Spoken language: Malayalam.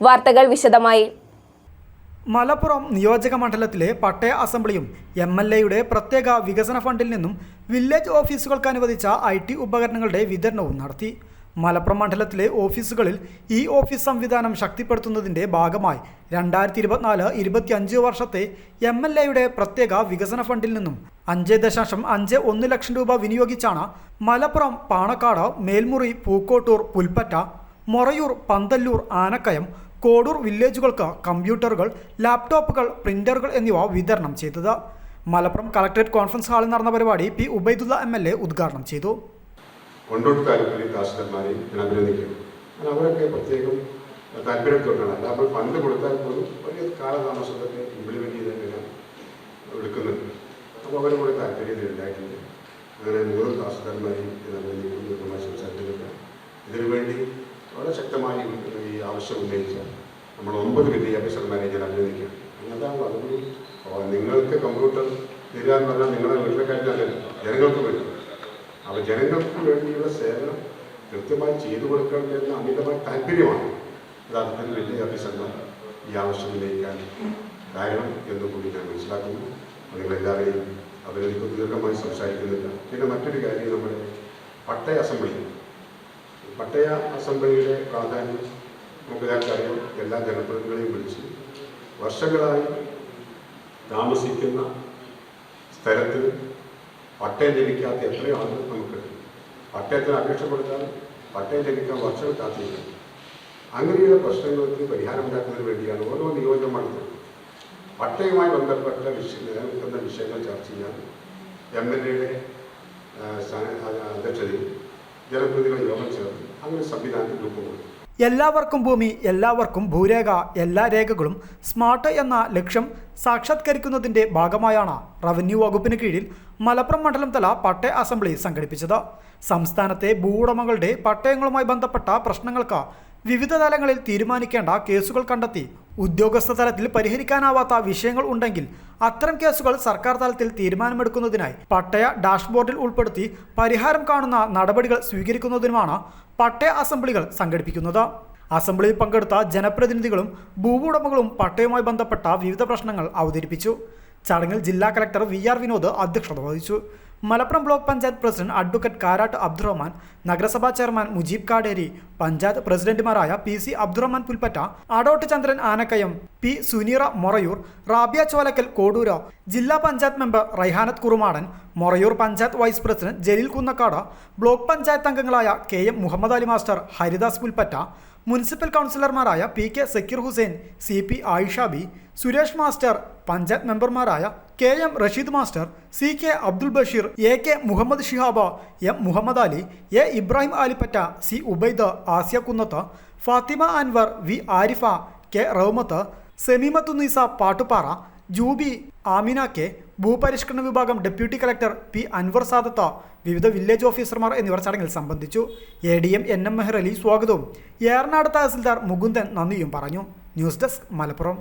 വാർത്തകൾ വിശദമായി. മലപ്പുറം നിയോജക മണ്ഡലത്തിലെ പട്ടയ അസംബ്ലിയും എം എൽ എയുടെ പ്രത്യേക വികസന ഫണ്ടിൽ നിന്നും വില്ലേജ് ഓഫീസുകൾക്ക് അനുവദിച്ച ഐ ടി ഉപകരണങ്ങളുടെ വിതരണവും നടത്തി. മലപ്പുറം മണ്ഡലത്തിലെ ഓഫീസുകളിൽ ഇ ഓഫീസ് സംവിധാനം ശക്തിപ്പെടുത്തുന്നതിന്റെ ഭാഗമായി രണ്ടായിരത്തി ഇരുപത്തിനാല് ഇരുപത്തിയഞ്ച് വർഷത്തെ എം എൽ എയുടെ പ്രത്യേക വികസന ഫണ്ടിൽ നിന്നും അഞ്ച് ദശാംശം അഞ്ച് ഒന്ന് ലക്ഷം രൂപ വിനിയോഗിച്ചാണ് മലപ്പുറം പാണക്കാട് മേൽമുറി പൂക്കോട്ടൂർ പുൽപ്പറ്റ മൊറയൂർ പന്തല്ലൂർ ആനക്കയം കോഡൂർ വില്ലേജുകൾക്ക് കമ്പ്യൂട്ടറുകൾ ലാപ്ടോപ്പുകൾ പ്രിന്ററുകൾ എന്നിവ വിതരണം ചെയ്തത്. മലപ്പുറം കളക്ടറേറ്റ് കോൺഫറൻസ് ഹാളിൽ നടന്ന പരിപാടി P Ubaidulla M L A ഉദ്ഘാടനം ചെയ്തു. കൊണ്ടോട്ട് അപ്പോൾ അവരും കൂടെ താല്പര്യം ഉണ്ടായിട്ടുണ്ട് അങ്ങനെ നൂറ് തഹസിൽദാർമാരെയും ഞാൻ അഭിനന്ദിക്കുന്നു ദീർഘമായി സംസാരിക്കുന്നില്ല ഇതിനുവേണ്ടി വളരെ ശക്തമായി ഈ ആവശ്യം ഉന്നയിച്ചാൽ നമ്മൾ ഒമ്പത് വിദ്യാഭ്യാസന്മാരെ ഞാൻ അനുവദിക്കാം അതാണ് അതുകൊണ്ട് അപ്പോൾ നിങ്ങൾക്ക് കമ്പ്യൂട്ടർ തരിക എന്ന് പറഞ്ഞാൽ നിങ്ങളുടെ വീട്ടിലെ കാര്യമല്ല ജനങ്ങൾക്ക് വേണ്ടി. അപ്പോൾ ജനങ്ങൾക്ക് വേണ്ടിയുള്ള സേവനം കൃത്യമായി ചെയ്തു കൊടുക്കണം എന്ന അമിതമായ താല്പര്യമാണ്. യഥാർത്ഥത്തിൽ വിദ്യാഭ്യാസന്മാർ ഈ ആവശ്യം ഉന്നയിക്കാൻ കാരണം എന്ന് കൂടി ഞാൻ മനസ്സിലാക്കുന്നു. നിങ്ങളെല്ലാവരെയും അവരെനിക്ക് ദീർഘമായി സംസാരിക്കുന്നില്ല. പിന്നെ മറ്റൊരു കാര്യം നമ്മുടെ പട്ടയ അസംബ്ലി. പട്ടയ അസംബ്ലിയുടെ പ്രാധാന്യം നമുക്കെല്ലാവർക്കും എല്ലാ ജനപ്രതിനിധികളെയും വിളിച്ച് വർഷങ്ങളായി താമസിക്കുന്ന സ്ഥലത്തിൽ പട്ടയം ലഭിക്കാത്ത എത്രയോ ആളുകൾ നമുക്കുണ്ട് പട്ടയത്തിന് അപേക്ഷ കൊടുത്താൽ പട്ടയം ലഭിക്കാൻ വർഷം കാത്തിരിക്കും അങ്ങനെയുള്ള പ്രശ്നങ്ങൾക്ക് പരിഹാരം ഉണ്ടാക്കുന്നതിന് വേണ്ടിയാണ് ഓരോ നിയോജക മണ്ഡലത്തിലും പട്ടയവുമായി ബന്ധപ്പെട്ട വിഷയ നിലനിൽക്കുന്ന വിഷയങ്ങൾ ചർച്ച ചെയ്യാൻ എം എൽ എയുടെ അധ്യക്ഷതയിൽ ജനപ്രതിനിധികൾ യോഗം ചേർന്ന് അങ്ങനെ സംവിധാനത്തിൽ രൂപം കൊടുത്തു. എല്ലാവർക്കും ഭൂമി എല്ലാവർക്കും ഭൂരേഖ എല്ലാ രേഖകളും സ്മാർട്ട് എന്ന ലക്ഷ്യം സാക്ഷാത്കരിക്കുന്നതിന്റെ ഭാഗമായാണ് റവന്യൂ വകുപ്പിന് കീഴിൽ മലപ്പുറം മണ്ഡലം തല പട്ടയ അസംബ്ലി സംഘടിപ്പിച്ചത്. സംസ്ഥാനത്തെ ഭൂ ഉടമകളുടെ പട്ടയങ്ങളുമായി ബന്ധപ്പെട്ട പ്രശ്നങ്ങൾക്ക് വിവിധ തലങ്ങളിൽ തീരുമാനിക്കേണ്ട കേസുകൾ കണ്ടെത്തി ഉദ്യോഗസ്ഥ തലത്തിൽ പരിഹരിക്കാനാവാത്ത വിഷയങ്ങൾ ഉണ്ടെങ്കിൽ അത്തരം കേസുകൾ സർക്കാർ തലത്തിൽ തീരുമാനമെടുക്കുന്നതിനായി പട്ടയ ഡാഷ്ബോർഡിൽ ഉൾപ്പെടുത്തി പരിഹാരം കാണുന്ന നടപടികൾ സ്വീകരിക്കുന്നതിനുമാണ് പട്ടയ അസംബ്ലികൾ സംഘടിപ്പിക്കുന്നത്. അസംബ്ലിയിൽ പങ്കെടുത്ത ജനപ്രതിനിധികളും ഭൂവുടമകളും പട്ടയവുമായി ബന്ധപ്പെട്ട വിവിധ പ്രശ്നങ്ങൾ അവതരിപ്പിച്ചു. ചടങ്ങിൽ ജില്ലാ കലക്ടർ വി ആർ വിനോദ് അധ്യക്ഷത വഹിച്ചു. Malappuram block panchayat president advocate Karat Abdurahman നഗരസഭാ ചെയർമാൻ മുജീബ് കാടേരി പഞ്ചായത്ത് പ്രസിഡന്റുമാരായ P C Abdurahman Pulpatta Adottu Chandran Anakkayam P Suneera Morayur Rabia Cholakkal Kodur ജില്ലാ panchayat member Raihanath Kurumadan Morayur panchayat vice president Jaleel Kunnakkad block panchayat അംഗങ്ങളായ K M Muhammad Ali master Haridas Pulpatta municipal കൗൺസിലർമാരായ P K Sakkir Hussain C P Ayisha B Suresh master panchayat മെമ്പർമാരായ K M Rasheed master C K Abdul Basheer A K Muhammad Shihab M Muhammad Ali A Ibrahim Alippatta C Ubaid Asiya Kunnath Fathima Anwar V Arifa K Rahmath Semeemathunnisa Pattupara Jubi Amina K ഭൂപരിഷ്കരണ വിഭാഗം deputy collector P Anwar Sadath വിവിധ വില്ലേജ് ഓഫീസർമാർ എന്നിവർ ചടങ്ങിൽ സംബന്ധിച്ചു. A D M N M Meher Ali സ്വാഗതവും. ഏറനാട് തഹസിൽദാർ മുകുന്ദൻ നന്ദിയും പറഞ്ഞു. News desk Malappuram.